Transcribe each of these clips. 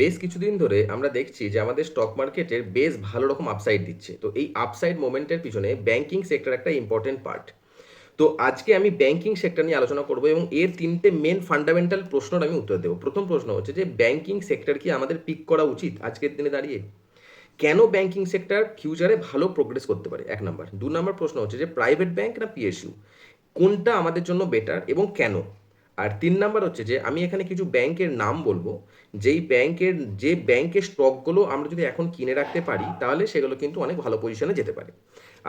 বেশ কিছুদিন ধরে আমরা দেখছি যে আমাদের স্টক মার্কেটের বেশ ভালো রকম আপসাইড দিচ্ছে। তো এই আপসাইড মোমেন্টের পিছনে ব্যাংকিং সেক্টর একটা ইম্পর্টেন্ট পার্ট তো আজকে আমি ব্যাংকিং সেক্টর নিয়ে আলোচনা করব এবং এর তিনটে মেন ফান্ডামেন্টাল প্রশ্নের আমি উত্তর দেবো। প্রথম প্রশ্ন হচ্ছে যে ব্যাংকিং সেক্টর কি আমাদের পিক করা উচিত আজকের দিনে দাঁড়িয়ে? কেন ব্যাংকিং সেক্টর ফিউচারে ভালো প্রোগ্রেস করতে পারে? এক নম্বর দু নম্বর প্রশ্ন হচ্ছে যে প্রাইভেট ব্যাংক না পিএসইউ কোনটা আমাদের জন্য বেটার এবং কেন? আর তিন নাম্বার হচ্ছে যে, আমি এখানে কিছু ব্যাংকের নাম বলব। যেই ব্যাংকের, যে ব্যাংকের স্টকগুলো আমরা যদি এখন কিনে রাখতে পারি, তাহলে সেগুলো কিন্তু অনেক ভালো পজিশনে যেতে পারে।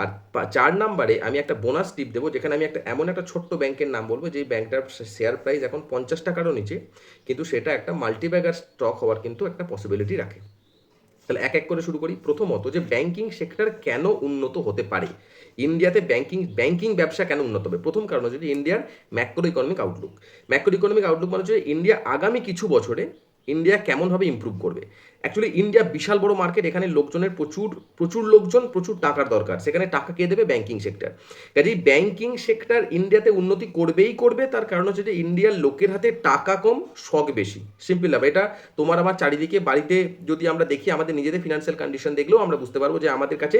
আর চার নাম্বারে আমি একটা বোনাস টিপ দেবো, যেখানে আমি একটা এমন একটা ছোট্ট ব্যাংকের নাম বলব, যেই ব্যাংকটার শেয়ার প্রাইস এখন পঞ্চাশ টাকারও নিচে, কিন্তু সেটা একটা মাল্টিব্যাগার স্টক হওয়ার কিন্তু একটা পসিবিলিটি রাখে। তাহলে এক এক করে শুরু করি। প্রথমত যে ব্যাংকিং সেক্টর কেন উন্নত হতে পারে? ইন্ডিয়াতে ব্যাংকিং ব্যাংকিং ব্যবসা কেন উন্নত হবে? প্রথম কারণ হচ্ছে ইন্ডিয়ার macro economic outlook macro economic outlook মানে হচ্ছে ইন্ডিয়া আগামী কিছু বছরে ইন্ডিয়া কেমনভাবে ইম্প্রুভ করবে? অ্যাকচুয়ালি ইন্ডিয়া বিশাল বড় মার্কেট এখানে লোকজনের প্রচুর প্রচুর লোকজন, প্রচুর টাকার দরকার। সেখানে টাকা কে দেবে? ব্যাংকিং সেক্টর কাজেই ব্যাংকিং সেক্টর ইন্ডিয়াতে উন্নতি করবেই করবে, তার কারণ হচ্ছে যে ইন্ডিয়ার লোকের হাতে টাকা কম, শখ বেশি। সিম্পল হবে এটা তোমার আমার চারিদিকে বাড়িতে যদি আমরা দেখি, আমাদের নিজেদের ফিনান্সিয়াল কন্ডিশন দেখলেও আমরা বুঝতে পারব যে আমাদের কাছে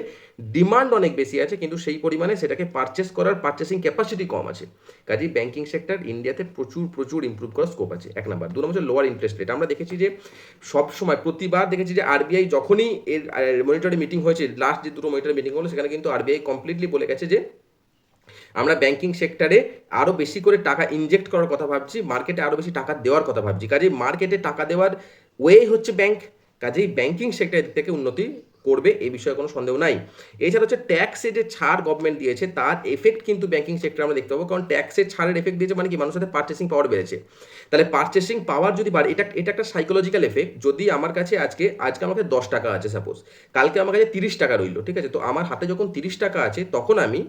ডিমান্ড অনেক বেশি আছে, কিন্তু সেই পরিমাণে সেটাকে পারচেস করার পারচেসিং ক্যাপাসিটি কম আছে। কাজেই ব্যাংকিং সেক্টর ইন্ডিয়াতে প্রচুর প্রচুর ইম্প্রুভ করার স্কোপ আছে। এক নাম্বার দু নম্বর লোয়ার ইন্টারেস্ট রেট আমরা দেখেছি যে সব সময় প্রতিবার দেখেছি যে আরবিআই যখনই এর মনিটরি মিটিং হয়েছে লাস্ট যে দুটো মনিটরি মিটিং হলো, সেখানে কিন্তু আরবিআই কমপ্লিটলি বলে গেছে যে, আমরা ব্যাংকিং সেক্টরে আরও বেশি করে টাকা ইনজেক্ট করার কথা ভাবছি মার্কেটে আরও বেশি টাকা দেওয়ার কথা ভাবছি। কাজেই মার্কেটে টাকা দেওয়ার ওয়ে হচ্ছে ব্যাংক কাজেই ব্যাংকিং সেক্টরের থেকে উন্নতি করবে এই বিষয়ে কোনো সন্দেহ নাই। এছাড়া হচ্ছে ট্যাক্সে যে ছাড় গভর্নমেন্ট দিয়েছে, তার এফেক্ট কিন্তু ব্যাংকিং সেক্টরে আমরা দেখতে পাবো। কারণ ট্যাক্সের ছাড়ের এফেক্ট দিয়েছে মানে কি? মানুষের পার্চেসিং পাওয়ার বেড়েছে। তাহলে পার্চেসিং পাওয়ার যদি বাড়ে, এটা এটা একটা সাইকোলজিক্যাল এফেক্ট যদি আমার কাছে আজকে আজকে আমাকে দশ টাকা আছে সাপোজ কালকে আমার কাছে তিরিশ টাকা রইল, ঠিক আছে? তো আমার হাতে যখন তিরিশ টাকা আছে, তখন আমি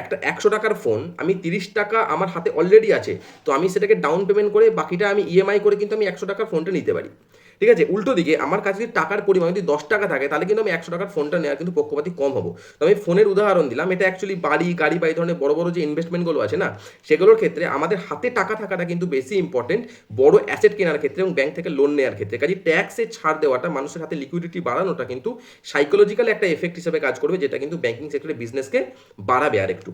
একটা একশো টাকার ফোন আমি তিরিশ টাকা আমার হাতে অলরেডি আছে। তো আমি সেটাকে ডাউন পেমেন্ট করে, বাকিটা আমি ইএমআই করে কিন্তু আমি একশো টাকার ফোনটা নিতে পারি। ঠিক আছে? উল্টো দিকে আমার কাছে যদি টাকার পরিমাণ যদি দশ টাকা থাকে, তাহলে কিন্তু আমি একশো টাকার ফোনটা নেওয়ার কিন্তু পক্ষপাতি কম হব। তো আমি ফোনের উদাহরণ দিলাম। এটা অ্যাকচুয়ালি বাড়ি, গাড়ি বা এই ধরনের বড় বড় যে ইনভেস্টমেন্টগুলো আছে না, সেগুলোর ক্ষেত্রে আমাদের হাতে টাকা থাকাটা কিন্তু বেশি ইম্পর্টেন্ট বড় অ্যাসেট কেনার ক্ষেত্রে এবং ব্যাংক থেকে লোন নেওয়ার ক্ষেত্রে। কাজে ট্যাক্সে ছাড় দেওয়াটা, মানুষের হাতে লিকুইডিটি বাড়ানোটা কিন্তু সাইকোলজিক্যাল একটা এফেক্ট হিসেবে কাজ করবে, যেটা কিন্তু ব্যাংকিং সেক্টরে বিজনেসকে বাড়াবে আর একটু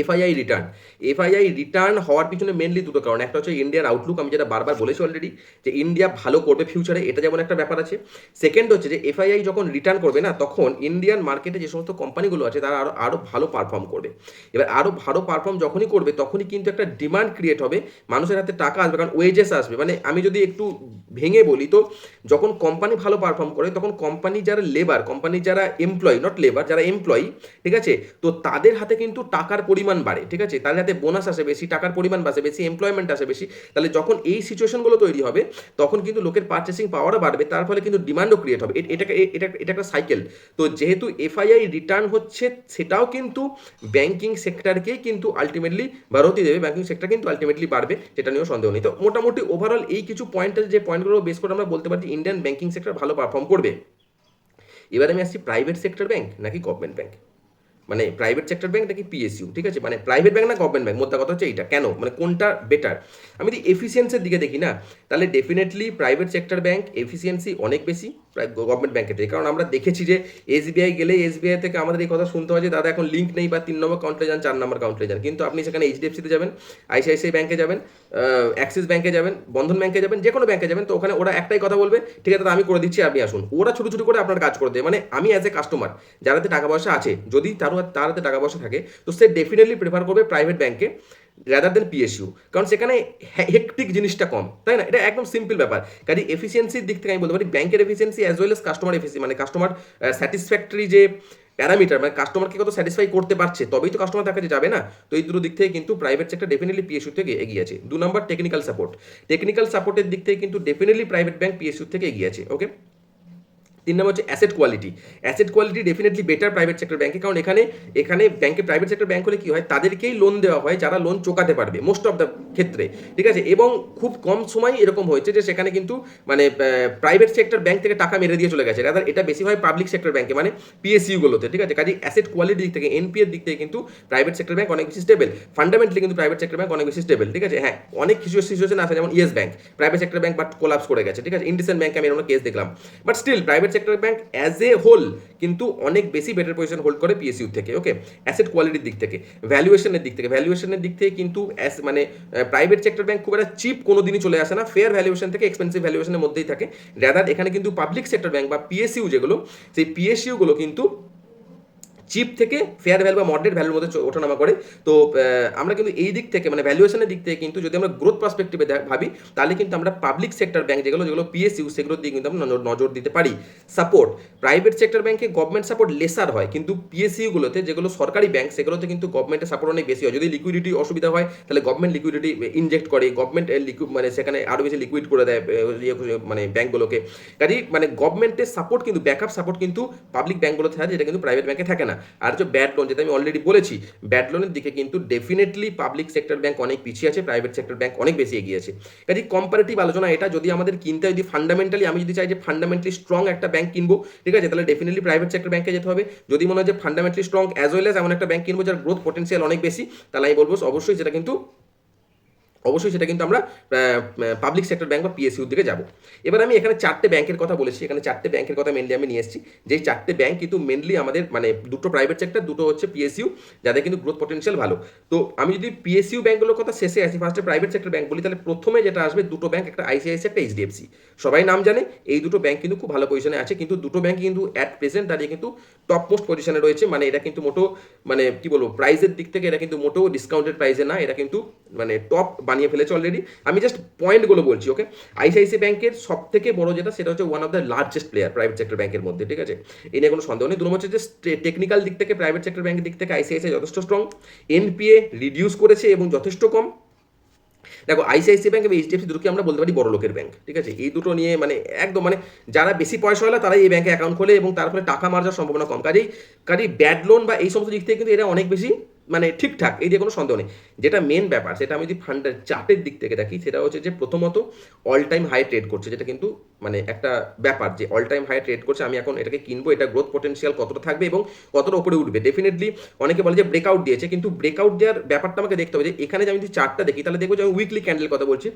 এফআইআই রিটার্ন এফআইআই রিটার্ন হওয়ার পিছনে মেনলি দুটো কারণ। একটা হচ্ছে ইন্ডিয়ার আউটলুক আমি যেটা বারবার বলেছি অলরেডি যে ইন্ডিয়া ভালো করবে ফিউচারে এটা যেমন একটা ব্যাপার আছে। সেকেন্ড হচ্ছে যে এফআইআই যখন রিটার্ন করবে না, তখন ইন্ডিয়ান মার্কেটে যে সমস্ত কোম্পানিগুলো আছে, তারা আরও আরও ভালো পারফর্ম করবে। এবার আরও ভালো পারফর্ম যখনই করবে, তখনই কিন্তু একটা ডিমান্ড ক্রিয়েট হবে, মানুষের হাতে টাকা আসবে, কারণ ওয়েজেস আসবে। মানে আমি যদি একটু ভেঙে বলি, তো যখন কোম্পানি ভালো পারফর্ম করে, তখন কোম্পানি যারা লেবার কোম্পানি যারা এমপ্লয়ি নট লেবার যারা এমপ্লয়ি ঠিক আছে? তো তাদের হাতে কিন্তু টাকার পরিমাণ বাড়ে, ঠিক আছে? তাহলে হাতে বোনাস আসে বেশি, টাকার পরিমাণ বাড়ে বেশি এমপ্লয়মেন্ট আসে বেশি, তাহলে যখন এই সিচুয়েশনগুলো তৈরি হবে, তখন কিন্তু লোকের পারচেসিং পাওয়ারও বাড়বে, তার ফলে কিন্তু ডিমান্ডও ক্রিয়েট হবে। এ- এটাকে এটা এটা একটা সাইকেল তো যেহেতু এফআইআই রিটার্ন হচ্ছে, সেটাও কিন্তু ব্যাংকিং সেক্টরকেই কিন্তু আলটিমেটলি বাড়তি দেবে ব্যাংকিং সেক্টর কিন্তু আলটিমেটলি বাড়বে, সেটা নিয়েও সন্দেহ নেই। তো মোটামুটি ওভারঅল এই কিছু পয়েন্টের যে পয়েন্টগুলো বেস করে আমরা বলতে পারি ইন্ডিয়ান ব্যাংকিং সেক্টর ভালো পারফর্ম করবে। এবার আমি আসছি প্রাইভেট সেক্টর ব্যাংক নাকি গভর্নমেন্ট ব্যাংক মানে প্রাইভেট সেক্টর ব্যাংক নাকি পিএসইউ ঠিক আছে? মানে প্রাইভেট ব্যাংক না গভর্নমেন্ট ব্যাংক মোদ্দা কথা হচ্ছে এইটা। কেন? মানে কোনটা বেটার আমি যদি এফিসিয়েন্সির দিকে দেখি না, তাহলে definitely private sector bank efficiency অনেক বেশি। গভর্নমেন্ট ব্যাংকের থেকে। কারণ আমরা দেখেছি যে এসবিআই গেলে এসবিআই থেকে আমাদের এই কথা শুনতে হয় যে দাদা এখন লিঙ্ক নেই বা তিন নম্বর কাউন্টারে যান, চার নম্বর কাউন্টারে যান। কিন্তু আপনি সেখানে এইচডিএফসিতে যাবেন আইসিআইসিআই ব্যাংকে যাবেন অ্যাক্সিস ব্যাংকে যাবেন, বন্ধন ব্যাংকে যাবেন, যে কোনো ব্যাংকে যাবেন, তো ওখানে ওরা একটাই কথা বলবে, ঠিক আছে, দাদা, আমি করে দিচ্ছি, আপনি আসুন। ওরা ছোটো ছোটো করে আপনার কাজ করে দেবে মানে আমি অ্যাজ এ কাস্টমার যার হাতে টাকা পয়সা আছে, যদি তার তার হাতে টাকা পয়সা থাকে, তো সে ডেফিনেটলি প্রেফার করবে প্রাইভেট ব্যাংকে রাদার দেন পিএসইউ কারণ সেখানে হেকটিক জিনিসটা কম, তাই না? এটা একদম সিম্পল ব্যাপার। কাজে এফিসিয়েন্সির দিক থেকে আমি বলতে পারি ব্যাংকের efficiency as well as customer এফিসি মানে কাস্টমার স্যাটিসফ্যাক্টরি যে প্যারামিটার মানে কাস্টমারকে কত স্যাটিসফাই করতে পারছে, তবেই তো কাস্টমার তার কাছে যাবে না। তো এই দুটো দিক থেকে কিন্তু প্রাইভেট সেক্টর ডেফিনেটলি পিএসইউ থেকে এগিয়ে আছে। দু নম্বর টেকনিক্যাল সাপোর্ট টেকনিক্যাল সাপোর্টের দিক থেকে কিন্তু ডেফিনেটলি প্রাইভেট ব্যাংক পিএসইউ থেকে এগিয়ে আছে ওকে তিন নম্বর হচ্ছে asset quality asset quality definitely better private sector ব্যাংকে কারণ এখানে এখানে ব্যাংকে প্রাইভেট সেক্টর ব্যাংক হলে কি হয়? তাদেরকেই লোন দেওয়া হয়, যারা লোন চোকাতে পারবে মোস্ট অফ দ্য ক্ষেত্রে। ঠিক আছে? এবং খুব কম সময় এরকম হয়েছে যে সেখানে কিন্তু মানে প্রাইভেট সেক্টর ব্যাংক থেকে টাকা মেরে দিয়ে চলে গেছে। রাদার এটা বেশি হয় পাবলিক সেক্টর ব্যাংকে মানে পিএসইউগুলোতে ঠিক আছে? কাজে অ্যাসেট কোয়ালিটির দিক থেকে এনপিএর দিক থেকে কিন্তু প্রাইভেট সেক্টর ব্যাংক অনেক বেশি স্টেবল ফান্ডামেন্টালি কিন্তু প্রাইভেট সেক্টর ব্যাংক অনেক বেশি স্টেবল ঠিক আছে? হ্যাঁ অনেক কিছু সিচুয়েশন আছে। যেমন Yes bank private sector bank but collapse করে গেছে। ঠিক আছে? ইন্ডিসেন ব্যাংকে আমি এরকম কেস দেখলাম। But still private sector bank as a whole কিন্তু অনেক বেশি বেটার পজিশন হোল্ড করে পিএসইউ থেকে ওকে অ্যাসেট কোয়ালিটির দিক থেকে ভ্যালুয়েশনের দিক থেকে ভ্যালুয়েশনের দিক থেকে কিন্তু মানে প্রাইভেট সেক্টর ব্যাংক খুব একটা চিপ কোনো দিনই চলে আসে না ফেয়ার ভ্যালুয়েশন থেকে এক্সপেন্সিভ ভ্যালুয়েশনের মধ্যেই থাকে। রাদার এখানে কিন্তু পাবলিক সেক্টর ব্যাংক বা পিএসইউ যেগুলো, সেই পিএসইউগুলো কিন্তু চিপ থেকে ফেয়ার ভ্যালু বা মডারেট ভ্যালুর মধ্যে ওঠানামা করে। তো আমরা কিন্তু এই দিক থেকে মানে ভ্যালুয়েশনের দিক থেকে কিন্তু যদি আমরা গ্রোথ পার্সপেক্টিভে ভাবি, তাহলে কিন্তু আমরা পাবলিক সেক্টর ব্যাংক যেগুলো যেগুলো পিএসইউ সেগুলোর দিকে কিন্তু আমরা নজর- দিতে পারি। সাপোর্ট প্রাইভেট সেক্টর ব্যাংকে গভর্নমেন্ট সাপোর্ট লেসার হয়, কিন্তু পিএসইউগুলোতে যেগুলো সরকারি ব্যাংক সেগুলোতে কিন্তু গভর্নমেন্টের সাপোর্ট অনেক বেশি হয়। যদি লিকুইডিটি অসুবিধা হয়, তাহলে গভর্নমেন্ট লিকুইডিটি ইনজেক্ট করে। গভর্নমেন্ট মানে সেখানে আরও বেশি লিকুইড করে দেয় ইয়ে মানে ব্যাংকগুলোকে কাজেই মানে গভর্নমেন্টের সাপোর্ট কিন্তু ব্যাকআপ সাপোর্ট কিন্তু পাবলিক ব্যাংকগুলোতে থাকে, যেটা কিন্তু প্রাইভেট ব্যাংকে থাকে না। আর যে ব্যাড লোন যেটা আমি অলরেডি বলেছি ব্যাড লোনের দিকে কিন্তু ডেফিনেটলি পাবলিক সেক্টর ব্যাংক অনেক পিছিয়ে আছে প্রাইভেট সেক্টর ব্যাংক অনেক বেশি এগিয়ে আছে। কাজে কম্পারেটিভ আলোচনা এটা, যদি আমাদের কিনতে যদি ফান্ডামেন্টালি আমি যদি চাই যে ফান্ডামেন্টালি স্ট্রং একটা ব্যাংক কিনবো, ঠিক আছে, তাহলে ডেফিনেটলি প্রাইভেট সেক্টর ব্যাংকে যেতে হবে। যদি মনে হয় যে fundamentally strong as well as এমন একটা ব্যাংক কিনবো যার গ্রোথ পটেন্সিয়াল অনেক বেশি, তাহলে আমি বলব অবশ্যই সেটা কিন্তু অবশ্যই সেটা কিন্তু আমরা পাবলিক সেক্টর ব্যাংক বা পিএসইউর দিকে যাব। এবার আমি এখানে চারটে ব্যাংকের কথা বলেছি, এখানে চারটে ব্যাংকের কথা মেনলি আমি নিয়ে এসেছি। যেই চারটে ব্যাংক কিন্তু মেনলি আমাদের মানে দুটো প্রাইভেট সেক্টর দুটো হচ্ছে পিএসইউ যাদের কিন্তু গ্রোথ পটেনশিয়াল ভালো। তো আমি যদি পিএসইউ ব্যাংকগুলোর কথা শেষে আসি ফার্স্টে প্রাইভেট সেক্টর ব্যাংক বলি, তাহলে প্রথমে যেটা আসবে দুটো ব্যাংক একটা আইসিআইসি একটা এইচডিএফসি সবাই নাম জানে, এই দুটো ব্যাংক কিন্তু খুব ভালো পজিশনে আছে, কিন্তু দুটো ব্যাংক কিন্তু অ্যাট প্রেজেন্ট দাঁড়িয়ে কিন্তু টপ মোস্ট পজিশনে রয়েছে মানে এটা কিন্তু মোটো মানে কি বলব প্রাইসের দিক থেকে এটা কিন্তু মোটো ডিসকাউন্টেড প্রাইসে না, এটা কিন্তু মানে টপ বানিয়ে ফেলেছে অলরেডি আমি জাস্ট পয়েন্টগুলো বলছি ওকে আইসিআইসি ব্যাংকের সব থেকে বড় যেটা, সেটা হচ্ছে one of the largest player private sector ব্যাংকের মধ্যে, ঠিক আছে? এ নিয়ে কোনো সন্দেহ নেই। দু নম্বর হচ্ছে যে টেকনিক্যাল দিক থেকে প্রাইভেট সেক্টর ব্যাংকের দিক থেকে আইসিআইসি যথেষ্ট স্ট্রং এনপিএ রিডিউস করেছে এবং যথেষ্ট কম। দেখো আইসিআইসি ব্যাংক এবং এইচডিএফসি দুটোকে আমরা বলতে পারি বড় লোকের ব্যাংক ঠিক আছে? এই দুটো নিয়ে মানে একদম মানে যারা বেশি পয়সা হলে তারাই এই ব্যাংকে অ্যাকাউন্ট খোলে এবং তার ফলে টাকা মারার সম্ভাবনা কম। কাজেই কাজেই ব্যাড লোন বা এই সমস্ত দিক থেকে কিন্তু এরা অনেক বেশি মানে ঠিকঠাক, এই যে কোনো সন্দেহ নেই। যেটা মেন ব্যাপার, সেটা আমি যদি ফান্ডের চার্টের দিক থেকে দেখি, সেটা হচ্ছে যে প্রথমত অল টাইম হাই ট্রেড করছে, যেটা কিন্তু মানে একটা ব্যাপার যে অল টাইম হাই ট্রেড করছে, আমি এখন এটাকে কিনবো, এটা গ্রোথ পটেনশিয়াল কতটা থাকবে এবং কতটা উপরে উঠবে। ডেফিনেটলি অনেকে বলে যে ব্রেকআউট দিয়েছে, কিন্তু ব্রেকআউট দেওয়ার ব্যাপারটা আমাকে দেখতে হবে যে এখানে যে আমি যদি চার্টটা দেখি, তাহলে দেখব যে আমি উইকলি ক্যান্ডেল কথা বলছি।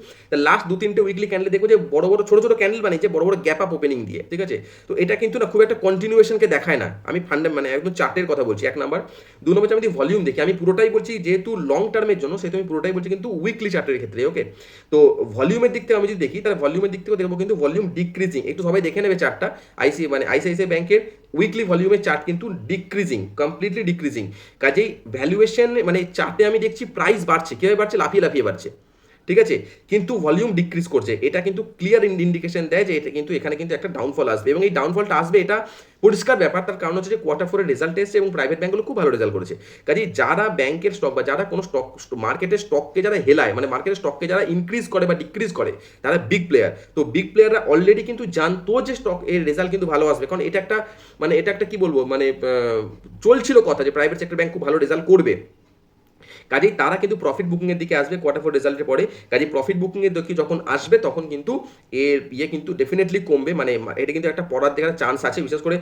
লাস্ট দু তিনটে উইকলি ক্যান্ডেল দেখব যে বড় বড়, ছোট ছোটো ক্যান্ডেল বানিয়েছে, বড় বড় গ্যাপ আপ ওপেনিং দিয়ে, ঠিক আছে? তো এটা কিন্তু না খুব একটা কন্টিনিউয়েশনকে দেখায় না। আমি ফান্ডে মানে একদম চার্টের কথা বলছি, এক নাম্বার দু নম্বর আমি যদি ভলিউম দেখি আমি পুরোটাই বলছি যেহেতু লং টার্মের জন্য, সেহেতু আমি পুরোটাই বলছি কিন্তু উইকলি চার্টের ক্ষেত্রে ওকে তো ভলিউমের দিক থেকে আমি যদি দেখি, তাহলে ভলিউমের দিক থেকে দেখব কিন্তু ভলিউম ডিক্রিজিং একটু সবাই দেখে নেবে চার্টটা আইসি মানে আইসিআইসিআই ব্যাংকের উইকলি ভলিউমের চার্ট কিন্তু ডিক্রিজিং কমপ্লিটলি ডিক্রিজিং কাজেই ভ্যালুয়েশন মানে চার্টে আমি দেখছি প্রাইস বাড়ছে। কীভাবে বাড়ছে? লাফিয়ে লাফিয়ে বাড়ছে। ঠিক আছে? কিন্তু ভলিউম ডিক্রিজ করছে। এটা কিন্তু ক্লিয়ার ইন্ডিকেশন দেয় যে এটা কিন্তু এখানে কিন্তু একটা ডাউনফল আসবে। এবং এই ডাউনফলটা আসবে, এটা পরিষ্কার ব্যাপার। তার কারণ হচ্ছে যে কোয়ার্টার ফোরের রেজাল্ট এসেছে এবং প্রাইভেট ব্যাঙ্কগুলো খুব ভালো রেজাল্ট করেছে। কাজে যারা ব্যাংকের স্টক বা যারা কোনো স্টক মার্কেটের স্টককে যারা হেলায় মানে মার্কেটের স্টককে যারা ইনক্রিজ করে বা ডিক্রিজ করে, তারা বিগ প্লেয়ার তো বিগ প্লেয়াররা অলরেডি কিন্তু জানতো যে স্টক এর রেজাল্ট কিন্তু ভালো আসবে। কারণ এটা একটা মানে এটা একটা কি বলব? মানে চলছিল কথা যে প্রাইভেট সেক্টর ব্যাংক খুব ভালো রেজাল্ট করবে। কাজেই তারা কিন্তু প্রফিট বুকিংয়ের দিকে আসবে কোয়ার্টার ফোর রেজাল্টের পরে। কাজেই প্রফিট বুকিংয়ের দিকে যখন আসবে, তখন কিন্তু এর ইয়ে কিন্তু ডেফিনেটলি কমবে। মানে এটা কিন্তু একটা পড়ার দেখার চান্স আছে। বিশেষ করে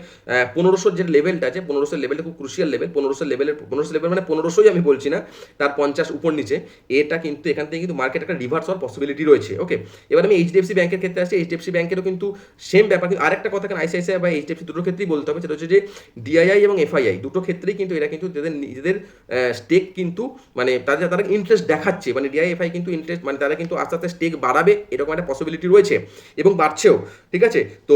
পনেরোশোর যে লেভেলটা আছে, পনেরোশোর লেভেলটা খুব ক্রুশিয়াল লেভেল পনেরোশো লেভেলের পনেরোশো লেভেল মানে পনেরোশোই আমি বলছি না, তার পঞ্চাশ উপর নিচে। এটা কিন্তু এখান থেকে কিন্তু মার্কেট একটা রিভার্স হওয়ার পসিবিলিটি রয়েছে ওকে এবার আমি এইচডিএফসি ব্যাংকের ক্ষেত্রে আসছি। এইচডিএফসি ব্যাংকেরও কিন্তু সেম ব্যাপার। কিন্তু আরেকটা কথা এখানে আইসিআইসিআই বা এইচডিএফসি দুটো ক্ষেত্রেই বলতে হবে। সেটা হচ্ছে যে ডিআইআই এবং এফআইআই দুটো ক্ষেত্রেই কিন্তু এরা কিন্তু তাদের নিজেদের স্টেক কিন্তু মানে তাদের তারা ইন্টারেস্ট দেখাচ্ছে। মানে ডিআইএফআই কিন্তু ইন্টারেস্ট মানে তারা কিন্তু আস্তে আস্তে স্টেক বাড়াবে, এরকম একটা পসিবিলিটি রয়েছে এবং বাড়ছেও, ঠিক আছে? তো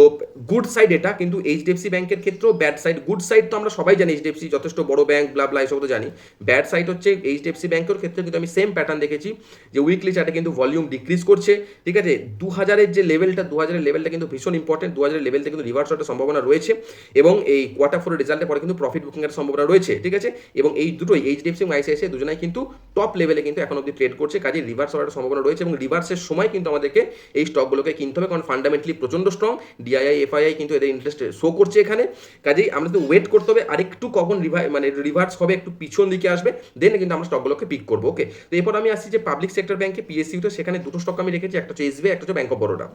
গুড সাইড এটা, কিন্তু এইচডিএফসি ব্যাংকের ক্ষেত্রেও ব্যাড সাইড গুড সাইড তো আমরা সবাই জানি এইচডিএফসি যথেষ্ট বড় ব্যাংক ব্লা ব্লা এসব তো জানি। ব্যাড সাইড হচ্ছে এইচডিএফসি ব্যাংকের ক্ষেত্রে কিন্তু আমি সেম প্যাটার্ন দেখেছি, যে উইকলি চার্টে কিন্তু ভলিউম ডিক্রিজ করছে, ঠিক আছে? দু হাজারের যে লেভেলটা দু হাজারের লেভেলটা কিন্তু ভীষণ ইম্পর্টেন্ট দু হাজারের লেভেলটা কিন্তু রিভার্স হওয়ার সম্ভাবনা রয়েছে এবং এই কোয়ার্টার ফোরের রেজাল্টের পরে কিন্তু প্রফিট বুকিংয়ের সম্ভাবনা রয়েছে, ঠিক আছে? এবং এই দুটোই এইচডিএফসি এবং আইসিআইসিআই দুজনাই কিন্তু টপ লেভেলে কিন্তু এখন অব্দি ট্রেড করছে। কাজে রিভার্স হওয়ার সম্ভাবনা রয়েছে এবং রিভার্সের সময় কিন্তু আমাদেরকে এই স্টকগুলোকে কিনতে হবে। কারণ ফান্ডামেন্টালি প্রচণ্ড স্ট্রং ডিআইআই এফআইআই কিন্তু এদের ইন্টারেস্ট শো করছে এখানে। কাজেই আমরা তো ওয়েট করতে হবে। আর একটু কখন রিভাই মানে রিভার্স হবে, একটু পিছন দিকে আসবে দেন কিন্তু আমরা স্টকগুলোকে পিক করব ওকে তো এরপর আমি আসছি যে পাবলিক সেক্টর ব্যাংকে পিএসইউতে সেখানে দুটো স্টক আমি রেখেছি, একটা হচ্ছে এসবিআই একটা হচ্ছে ব্যাংক অফ বরোডা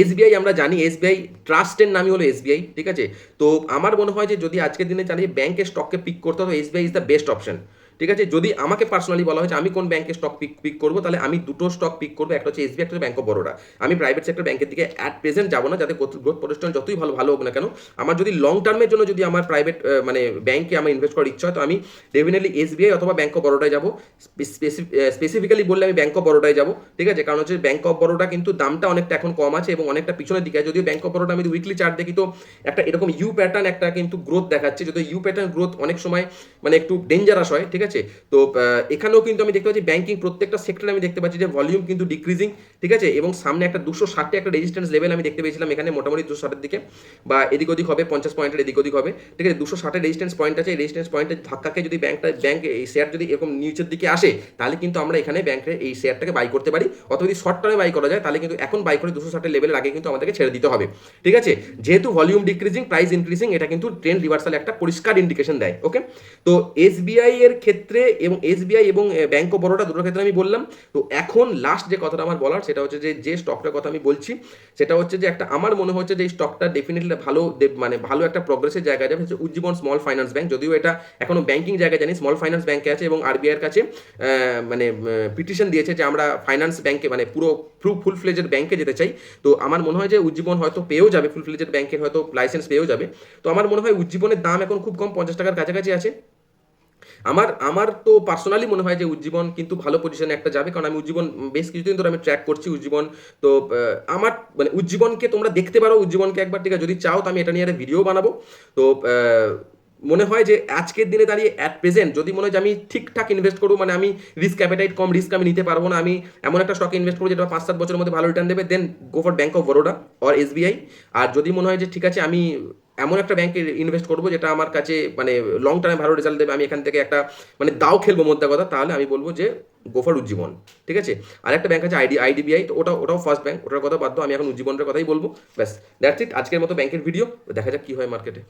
এসবিআই আমরা জানি এসবিআই ট্রাস্টের নামই হলো এসবিআই ঠিক আছে? তো আমার মনে হয় যে যদি আজকের দিনে জানিয়ে ব্যাংকের স্টককে পিক করতে হবে SBI is the best option ঠিক আছে? যদি আমাকে পার্সোনালি বলা হয়েছে, আমি কোন ব্যাংকে স্টক পিক পিক করব, তাহলে আমি দুটো স্টক পিক করব, একটা হচ্ছে এসবিআই একটা ব্যাংক অফ বরোডা আমি প্রাইভেট সেক্টর ব্যাংকের দিকে অ্যাট প্রেজেন্ট যাব না, যাতে গ্রোথ প্রতিষ্ঠান যতই ভালো ভালো হোক না কেন, আমার যদি লং টার্মের জন্য যদি আমার প্রাইভেট মানে ব্যাংকে আমার ইনভেস্ট করার ইচ্ছা হয়, তো আমি ডেফিনেটলি এসবিআই অথবা ব্যাংক অফ বরোডায় যাব। স্পেসিফিক্যালি বললে আমি ব্যাংক অফ বরোডায় যাব, ঠিক আছে? কারণ হচ্ছে ব্যাংক অফ বরোডা কিন্তু দামটা অনেকটা এখন কম আছে এবং অনেকটা পিছনের দিকে যদিও ব্যাংক অফ বরোডা আমি উইকলি চার্ট দেখি, তো একটা এরকম ইউ প্যাটার্ন একটা কিন্তু গ্রোথ দেখাচ্ছে। যদি ইউ প্যাটার্ন গ্রোথ অনেক সময় মানে একটু ডেঞ্জারাস হয়, ঠিক আছে? তো আহ, এখানেও কিন্তু আমি দেখতে পাচ্ছি ব্যাংকিং প্রত্যেকটা সেক্টরে আমি দেখতে পাচ্ছি যে ভলিউম কিন্তু ডিক্রিজিং ঠিক আছে? এবং সামনে একটা দুশো ষাটে একটা রেজিস্ট্যান্স লেভেল আমি দেখতে পেয়েছিলাম এখানে মোটামুটি দুশো ষাটের দিকে বা এদিক ওদিক হবে, পঞ্চাশ পয়েন্টের এদিক ওদিক হবে। ঠিক আছে? দুশো ষাটের রেজিস্ট্যান্স পয়েন্ট আছে। রেজিস্ট্যান্স পয়েন্টের ধাক্কাকে যদি ব্যাংকটা ব্যাংক এই শেয়ার যদি এরকম নিচের দিকে আসে, তাহলে কিন্তু আমরা এখানে ব্যাংকে এই শেয়ারটাকে বাই করতে পারি। অথবা যদি শর্ট টার্মে বাই করা যায়, তাহলে কিন্তু এখন বাই করে দুশো ষাটের লেভেলের আগে কিন্তু আমাদেরকে ছেড়ে দিতে হবে। ঠিক আছে? যেহেতু ভলিউম ডিক্রিজিং প্রাইস ইনক্রিজিং এটা কিন্তু ট্রেন্ড রিভার্সাল একটা পরিষ্কার ইন্ডিকেশন দেয়। ওকে তো এসবিআই এর ক্ষেত্রে এবং এসবিআই এবং ব্যাংক অফ বরোডা দুটোর ক্ষেত্রে আমি বললাম, তো এখন লাস্ট যে কথাটা আমার বলার সেটা হচ্ছে যে যে স্টকটার কথা আমি বলছি, সেটা হচ্ছে যে একটা, আমার মনে হচ্ছে যে এই স্টকটা ডেফিনেটলি ভালো মানে ভালো একটা প্রগ্রেসের জায়গায় যাবে হচ্ছে উজ্জীবন স্মল ফাইন্যান্স ব্যাংক যদিও এটা এখনও ব্যাংকিং জায়গায় জানি স্মল ফাইন্যান্স ব্যাংকে আছে এবং আরবিআই এর কাছে মানে পিটিশন দিয়েছে যে আমরা ফাইন্যান্স ব্যাংকে মানে পুরো ফুল ফুল ফ্লেজের ব্যাংকে যেতে চাই। তো আমার মনে হয় যে উজ্জীবন হয়তো পেয়েও যাবে ফুল ফ্লেজের ব্যাংকের হয়তো লাইসেন্স পেয়েও যাবে। তো আমার মনে হয় উজ্জীবনের দাম এখন খুব কম, পঞ্চাশ টাকার কাছাকাছি আছে। আমার আমার তো পার্সোনালি মনে হয় যে উজ্জীবন কিন্তু ভালো পজিশনে একটা যাবে। কারণ আমি উজ্জীবন বেশ কিছুদিন ধরে আমি ট্র্যাক করছি উজ্জীবন। তো আমার মানে উজ্জীবনকে তোমরা দেখতে পারো, উজ্জীবনকে একবার ঠিক আছে যদি চাও তো আমি এটা নিয়ে একটা ভিডিও বানাবো। তো মনে হয় যে আজকের দিনে দাঁড়িয়ে অ্যাট প্রেজেন্ট যদি মনে হয় যে আমি ঠিকঠাক ইনভেস্ট করব মানে আমি রিস্ক অ্যাপেটাইট কম রিস্ক আমি নিতে পারব না, আমি এমন একটা স্টকে ইনভেস্ট করব যেটা পাঁচ, সাত বছরের মধ্যে ভালো রিটার্ন দেবে then go for bank of Baroda or SBI আর যদি মনে হয় যে ঠিক আছে, আমি এমন একটা ব্যাংকে ইনভেস্ট করব যেটা আমার কাছে মানে লং টার্মে ভালো রেজাল্ট দেবে, আমি এখান থেকে একটা মানে দাও খেলব মধ্যে কথা, তাহলে আমি বলব যে গোফার উজ্জীবন, ঠিক আছে? আর একটা ব্যাংক আছে আইডি আইডিবিআই তো ওটা, ওটাও ফার্স্ট ব্যাংক ওটার কথা দাও, আমি এখন উজ্জীবনের কথাই বলব, ব্যাস দ্যাটস ইট আজকের মতো ব্যাংকের ভিডিও দেখা যাক কী হয় মার্কেটে